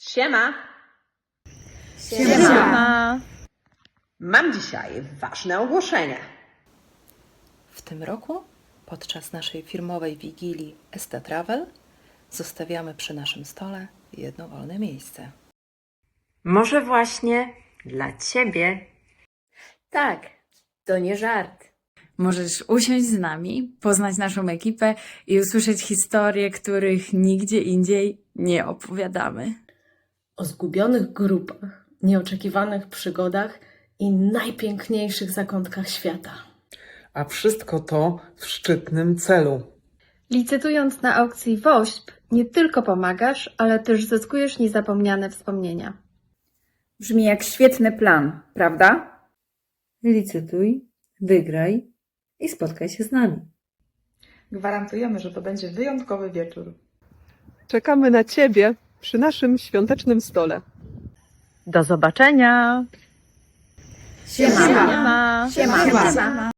Siema! Siema. Mam dzisiaj ważne ogłoszenie. W tym roku, podczas naszej firmowej wigilii Esta Travel, zostawiamy przy naszym stole jedno wolne miejsce. Może właśnie dla ciebie. Tak, to nie żart. Możesz usiąść z nami, poznać naszą ekipę i usłyszeć historie, których nigdzie indziej nie opowiadamy. O zgubionych grupach, nieoczekiwanych przygodach i najpiękniejszych zakątkach świata. A wszystko to w szczytnym celu. Licytując na aukcji WOŚP, nie tylko pomagasz, ale też zyskujesz niezapomniane wspomnienia. Brzmi jak świetny plan, prawda? Licytuj, wygraj i spotkaj się z nami. Gwarantujemy, że to będzie wyjątkowy wieczór. Czekamy na Ciebie przy naszym świątecznym stole. Do zobaczenia! Siema! Siema. Siema! Siema!